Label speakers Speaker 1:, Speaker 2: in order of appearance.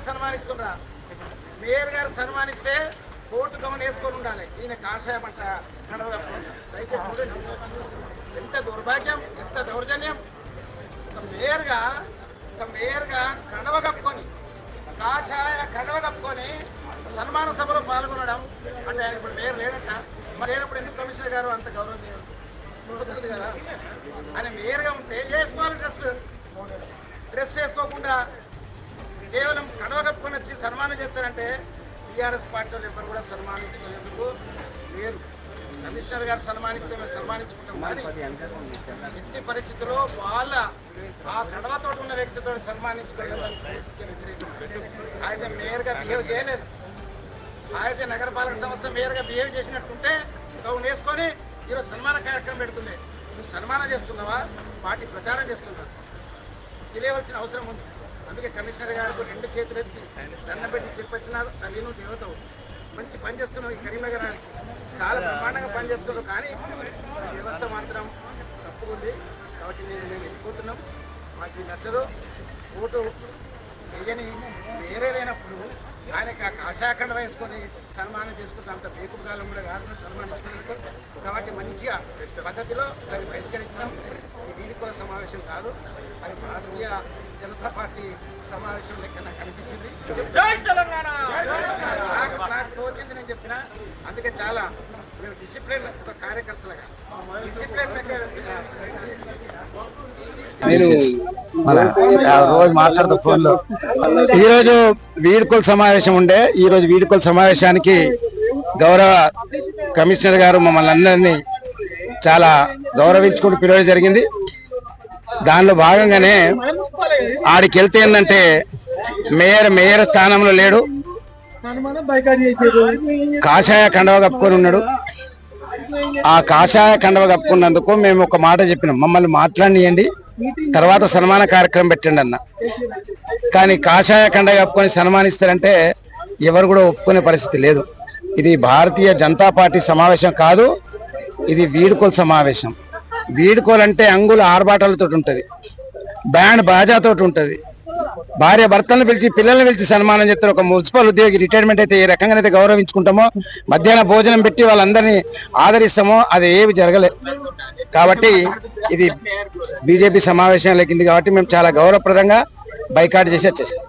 Speaker 1: గారు సన్మానిస్తుండ్రా. మేయర్ గారు సన్మానిస్తే కోర్టు గమని వేసుకొని ఉండాలి. ఈయన కాషాయమంట దయచేసి చూడండి. ఎంత దౌర్భాగ్యం ఎంత దౌర్జన్యం. ఒక మేయర్గా ఒక మేయర్గా కండవ కప్పుకొని కాషాయ కండవ కప్పుకొని సన్మాన సభలో పాల్గొనడం అంటే ఆయన ఇప్పుడు మేయర్ లేడట. మరి లేనప్పుడు ఎందుకు కమిషనర్ గారు అంత గౌరవం కదా. ఆయన మేయర్గా ఉంటే వేసుకోవాలి డ్రెస్. డ్రెస్ వేసుకోకుండా కేవలం వచ్చి సన్మానం చేస్తారంటే టీఆర్ఎస్ పార్టీ వాళ్ళు ఎవరు కూడా సన్మానించేందుకు లేరు కమిషనర్ గారు సన్మానిస్తే మేము సన్మానించుకుంటాం కానీ ఎట్టి పరిస్థితుల్లో వాళ్ళ ఆ కడవతో ఉన్న వ్యక్తితో సన్మానించుకోవడానికి ఆయన మేయర్గా బిహేవ్ చేయలేదు. ఆయన నగరపాలక సంస్థ మేయర్గా బిహేవ్ చేసినట్టుంటే గౌన్ వేసుకొని ఈరోజు సన్మాన కార్యక్రమం పెడుతుండే నువ్వు సన్మానం చేస్తున్నావా? పార్టీ ప్రచారం చేస్తున్నావు? తెలియవలసిన అవసరం ఉంది. అందుకే కమిషనర్ గారికి రెండు చేతులెత్తి దండం పెట్టి చెప్పొచ్చిన తల్లి దేవతవు. మంచి పని చేస్తున్నావు ఈ కరీంనగర్ చాలా బ్రహ్మాండంగా పనిచేస్తున్నారు కానీ వ్యవస్థ మాత్రం తప్పు ఉంది కాబట్టి నేను మేము వెళ్ళిపోతున్నాం. మాకు ఇది నచ్చదు. ఓటు వేయని వేరే లేనప్పుడు ఆయనకి ఆ కాషాఖండ వేసుకొని సన్మానం చేసుకుంటే అంత వేపు కాలం కూడా కాదు సన్మానించుకునేందుకు కాబట్టి మంచిగా పద్ధతిలో దాన్ని బహిష్కరించడం ఇది వీడికోల సమావేశం కాదు. అది భారతీయ జనతా పార్టీ సమావేశం లెక్క నాకు అనిపించింది. నాకు నాకు తోచింది నేను చెప్పిన. అందుకే చాలా మేము డిసిప్లిన్ ఒక కార్యకర్తలుగా. డిసిప్లిన్
Speaker 2: నేను రోజు మాట్లాడుతూ ఫోన్లో ఈ రోజు వీడుకోలు సమావేశం ఉండే ఈ రోజు వీడుకోలు సమావేశానికి గౌరవ కమిషనర్ గారు మమ్మల్ని అందరినీ చాలా గౌరవించుకుంటూ పిలవడం జరిగింది. దానిలో భాగంగానే ఆడికి వెళ్తే ఏంటంటే మేయర్ మేయర్ స్థానంలో లేడు. కాషాయ కండవ కప్పుకొని ఉన్నాడు. ఆ కాషాయ కండవ కప్పుకున్నందుకు మేము ఒక మాట చెప్పినాం. మమ్మల్ని మాట్లాడియండి తర్వాత సన్మాన కార్యక్రమం పెట్టండి అన్న. కానీ కాషాయ కండ కప్పుకొని సన్మానిస్తారంటే ఎవరు కూడా ఒప్పుకునే పరిస్థితి లేదు. ఇది భారతీయ జనతా పార్టీ సమావేశం కాదు ఇది వీడుకోలు సమావేశం. వీడుకోలు అంటే అంగుల ఆర్భాటాలతో ఉంటుంది. బ్యాండ్ బాజాతో ఉంటుంది. భార్య భర్తలను పిలిచి పిల్లల్ని పిలిచి సన్మానం చేస్తారు ఒక మున్సిపల్ ఉద్యోగి రిటైర్మెంట్ అయితే ఏ రకంగా అయితే గౌరవించుకుంటామో మధ్యాహ్న భోజనం పెట్టి వాళ్ళందరినీ ఆదరిస్తామో అది ఏమి జరగలే. కాబట్టి ఇది బీజేపీ సమావేశం లెక్కింది కాబట్టి మేము చాలా గౌరవప్రదంగా బైకాట్ చేసి వచ్చేసాం